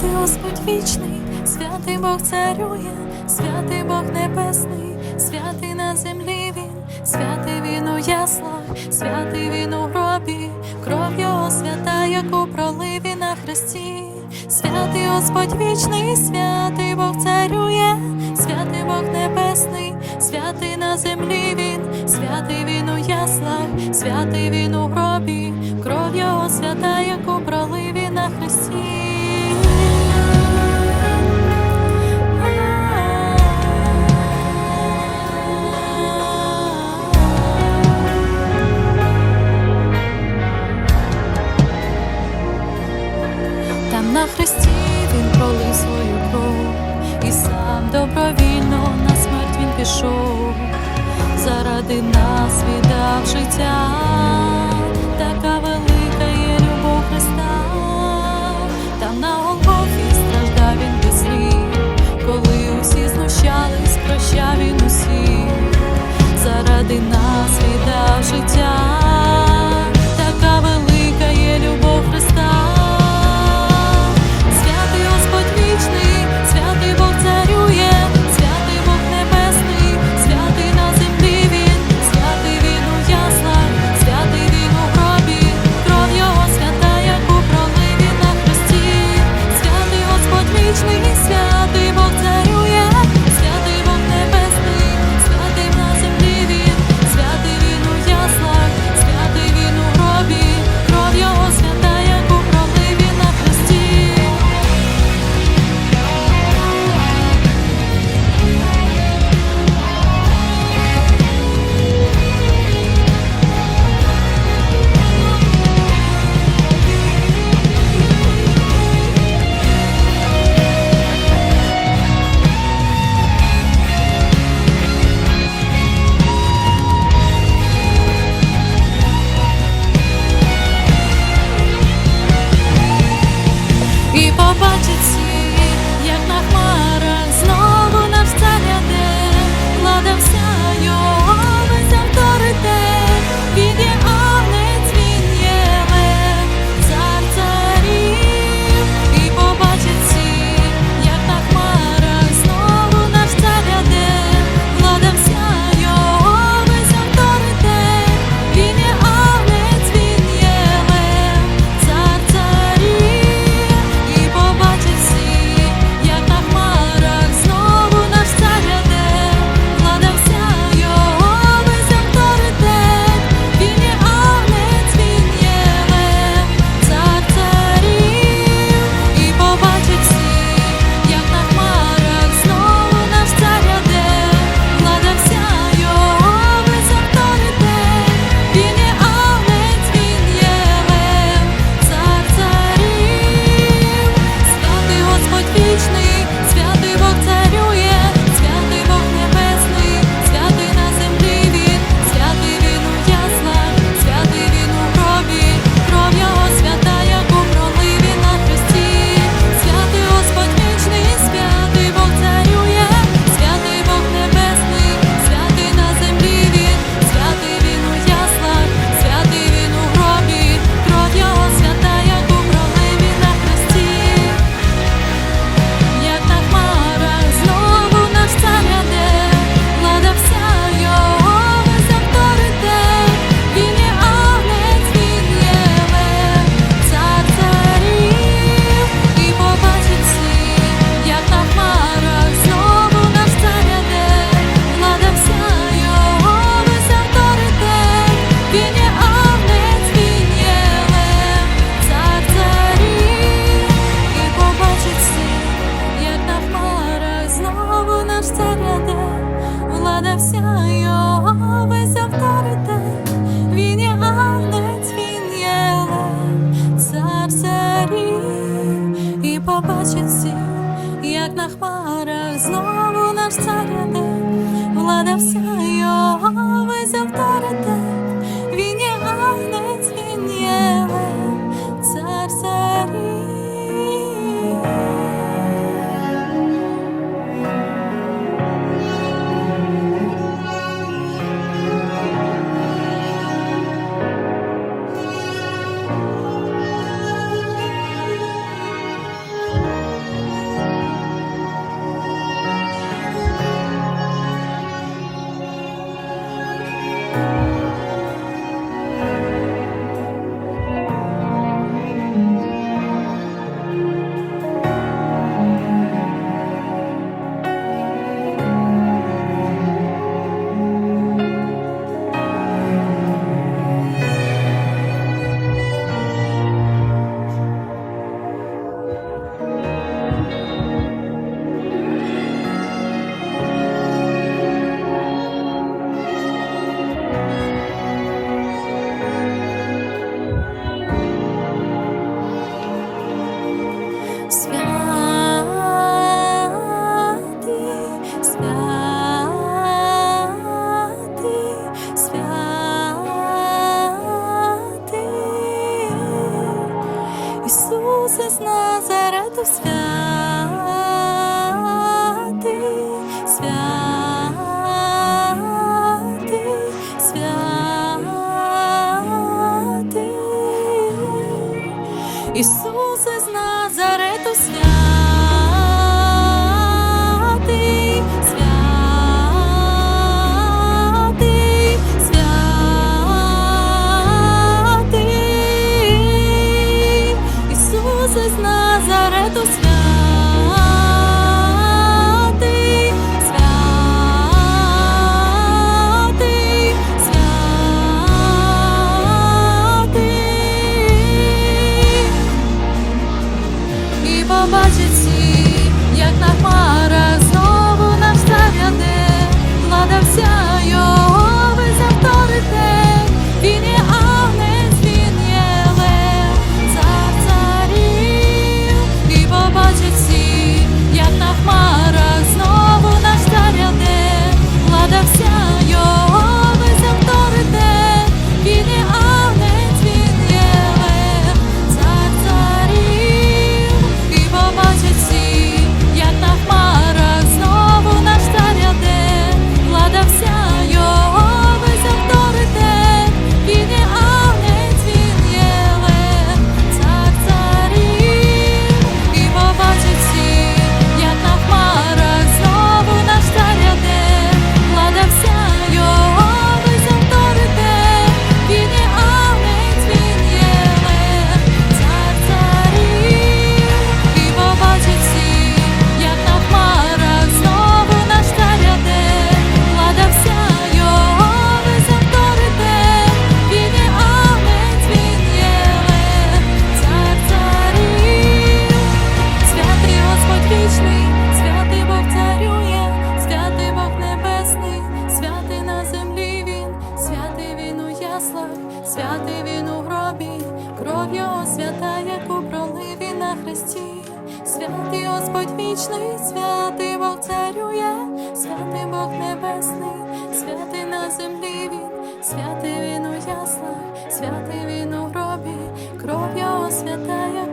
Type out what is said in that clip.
Святий Господь вічний, святий Бог царює, святий Бог небесний, святий на землі він, святий він у яслах, святий він у гробі, кров його свята, яку проливі на хресті, святий Господь вічний, святий Бог царює, святий Бог небесний, святий на землі він, святий він у яслах, святий він у гробі, кров його свята, яку проливі на хресті. пішов, заради нас віддав життя, така велика є любов Христа, там на Голгофі страждав він без слів, коли усі знущались, прощав. побачить всі, як на хмарах знову наш царя, влада вся. Богу святий, святий, святий. Ісус Святий він у гробі, кров його свята, яку пролив він на хресті, святий Господь вічний, святий Бог царює, святий Бог Небесний, святий на землі він, святий він у яслах, святий він у гробі, кров його святая.